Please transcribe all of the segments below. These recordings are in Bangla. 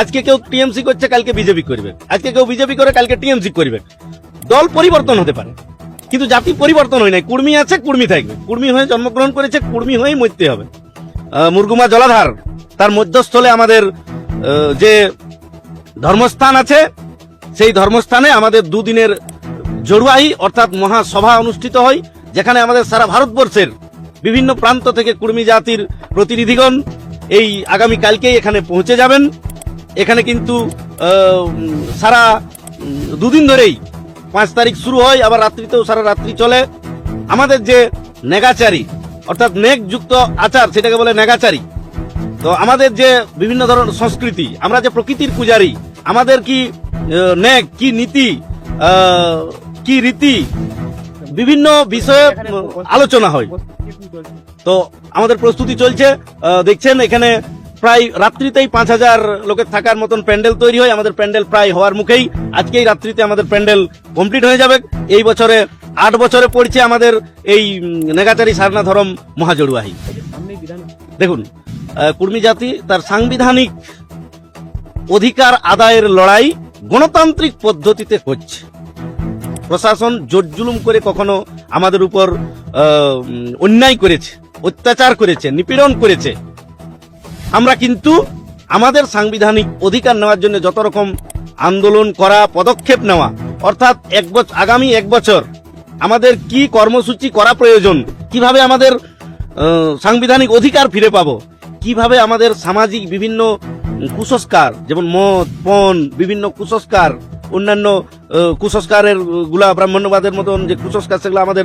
আজকে কেউ টিএমসি করছে, কালকে বিজেপি করবে। আজকে কেউ বিজেপি করে, কালকে টিএমসি করবে। দল পরিবর্তন হতে পারে। কিন্তু জাতি পরিবর্তন হয় নাই। কুর্মি আছে, কুর্মি থাকবে। কুর্মি হয়ে জন্মগ্রহণ করেছে, কুর্মি হয়েই মরতে হবে। মুরগুমা জলাধার, তার মধ্যস্থলে আমাদের যে ধর্মস্থান আছে, সেই ধর্মস্থানে আমাদের দুদিনের জড়ুয়াই অর্থাৎ মহাসভা অনুষ্ঠিত হয়, যেখানে আমাদের সারা ভারতবর্ষের বিভিন্ন প্রান্ত থেকে কুর্মী জাতির প্রতিনিধিগণ এই আগামী কালকেই এখানে পৌঁছে যাবেন। এখানে কিন্তু সারা দুদিন ধরেই পাঁচ তারিখ শুরু হয় আবার রাত্রিতেও সারা রাত্রি চলে। আমাদের যে নেগাচারি অর্থাৎ নেক যুক্ত আচার সেটাকে বলে নেগাচারি। তো আমাদের যে বিভিন্ন ধরনের সংস্কৃতি আমরা যে প্রকৃতির পূজারি আমাদের কি নেক কি নীতি কি রীতি বিভিন্ন বিষয়ে আলোচনা হয়। তো আমাদের প্রস্তুতি চলছে। দেখছেন এখানে প্রায় রাত্রিতেই পাঁচ হাজার লোকের থাকার মতন প্যান্ডেল তৈরি হয়। আমাদের প্যান্ডেল প্রায় হওয়ার মুখেই আজকেই রাত্রিতে আমাদের প্যান্ডেল কমপ্লিট হয়ে যাবে। এই বছরে আট বছরে পড়ছে আমাদের এই নেগাচারি সারনা ধরম মহাজড়ুয়াহি। দেখুন কুর্মী জাতি তার সাংবিধানিক অধিকার আদায়ের লড়াই গণতান্ত্রিক পদ্ধতিতে হচ্ছে। প্রশাসন জোর জুলুম করে কখনো আমাদের উপর অন্যায় করেছে, অত্যাচার করেছে, নিপীড়ন করেছে। আমরা কিন্তু আমাদের সাংবিধানিক অধিকার নেওয়ার জন্য যত রকম আন্দোলন করা, পদক্ষেপ নেওয়া, অর্থাৎ এক বছর আগামী এক বছর আমাদের কি কর্মসূচি করা প্রয়োজন, কীভাবে আমাদের সাংবিধানিক অধিকার ফিরে পাবো, কীভাবে আমাদের সামাজিক বিভিন্ন কুসংস্কার, যেমন মদ, পণ, বিভিন্ন কুসংস্কার, অন্যান্য কুসংস্কারের, গুলা ব্রাহ্মণ্যবাদের মতন যে কুসংস্কার, সেগুলো আমাদের,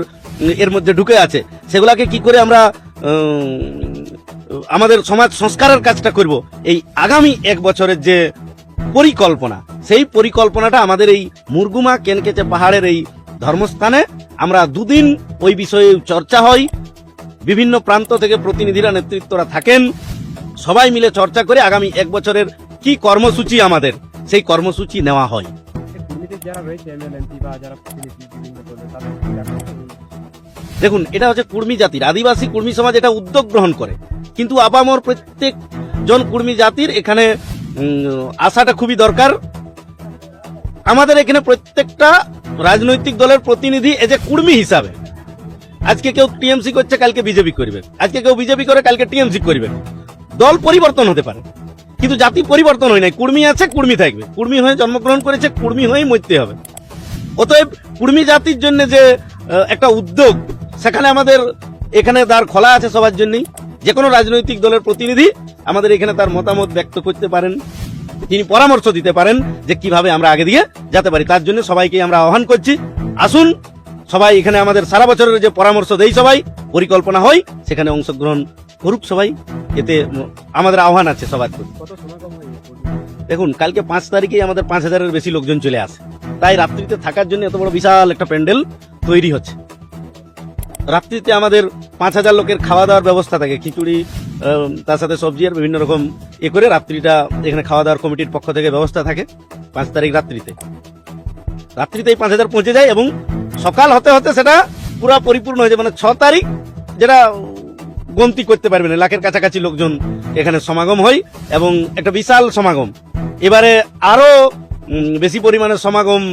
এর মধ্যে ঢুকে আছে, সেগুলাকে কি করে আমরা আমাদের সমাজ সংস্কারের কাজটা করব এই আগামী এক বছরের যে পরিকল্পনা, সেই পরিকল্পনাটা আমাদের এই মুরগুমা কেনকেচে পাহাড়ের এই ধর্মস্থানে আমরা দুদিন ওই বিষয়ে চর্চা হয় বিভিন্ন প্রান্ত থেকে প্রতিনিধিরা নেতৃত্বরা থাকেন। সবাই মিলে চর্চা করে আগামী এক বছরের কি কর্মসূচি আমাদের, সেই কর্মসূচি নেওয়া হয়। দেখুন, এটা হচ্ছে কুর্মী জাতির, আদিবাসী কুর্মী সমাজ এটা উদ্যোগ গ্রহণ করে। কিন্তু আপামর প্রত্যেক জন কুর্মী জাতির এখানে আসাটা খুবই দরকার। আমাদের এখানে প্রত্যেকটা রাজনৈতিক দলের প্রতিনিধি এজ এ কুর্মী হিসাবে। আজকে কেউ টিএমসি করছে, কালকে বিজেপি করবে। আজকে কেউ বিজেপি করে, কালকে টিএমসি করবে। দল পরিবর্তন হতে পারে। কিন্তু জাতি পরিবর্তন হয় নাই। কুর্মী আছে, কুর্মী থাকবে। কুর্মী হয়ে জন্মগ্রহণ করেছে, কুর্মী হয়েই মরতে হবে। অতএব কুর্মী জাতির জন্য যে একটা উদ্যোগ, সেখানে আমাদের এখানে দ্বার খোলা আছে সবার জন্যই। যে কোনো রাজনৈতিক দলের প্রতিনিধি আমাদের এখানে তার মতামত ব্যক্ত করতে পারেন তিনি পরামর্শ দিতে পারেন যে কীভাবে আমরা আগে দিয়ে যেতে পারি। তার জন্য সবাইকে আমরা আহ্বান করছি আসুন সবাই এখানে আমাদের সারা বছরের যে পরামর্শ দেই সবাই পরিকল্পনা হয় সেখানে অংশগ্রহণ করুক সবাই এতে আমাদের আহ্বান আছে সবার? দেখুন কালকে পাঁচ তারিখেই আমাদের পাঁচ হাজারের বেশি লোকজন চলে আসে। তাই রাত্রিতে থাকার জন্য এত বড় বিশাল একটা প্যান্ডেল তৈরি হচ্ছে। রাত্রিতে আমাদের পাঁচ হাজার লোকের খাওয়া দাওয়ার ব্যবস্থা থাকে। খিচুড়ি তার সাথে সবজি আর বিভিন্ন রকম এ করে রাত্রিটা এখানে খাওয়া দাওয়ার কমিটির পক্ষ থেকে ব্যবস্থা থাকে পাঁচ তারিখ রাত্রিতে। রাত্রিতেই পাঁচ হাজার পৌঁছে যায় এবং সকাল হতে হতে সেটা পুরো পরিপূর্ণ হয়ে যায়। মানে ছ তারিখ যেটা গন্তি করতে পারবে না। লাখের কাছাকাছি লোকজন এখানে সমাগম হয় এবং একটা বিশাল সমাগম। এবারে আরও উম, বেশি পরিমাণে সমাগম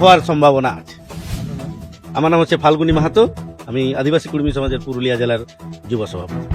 হওয়ার সম্ভাবনা আছে। আমার নাম হচ্ছে ফাল্গুনী মাহাতো। আমি আদিবাসী কুর্মী সমাজের পুরুলিয়া জেলার যুব সভাপতি।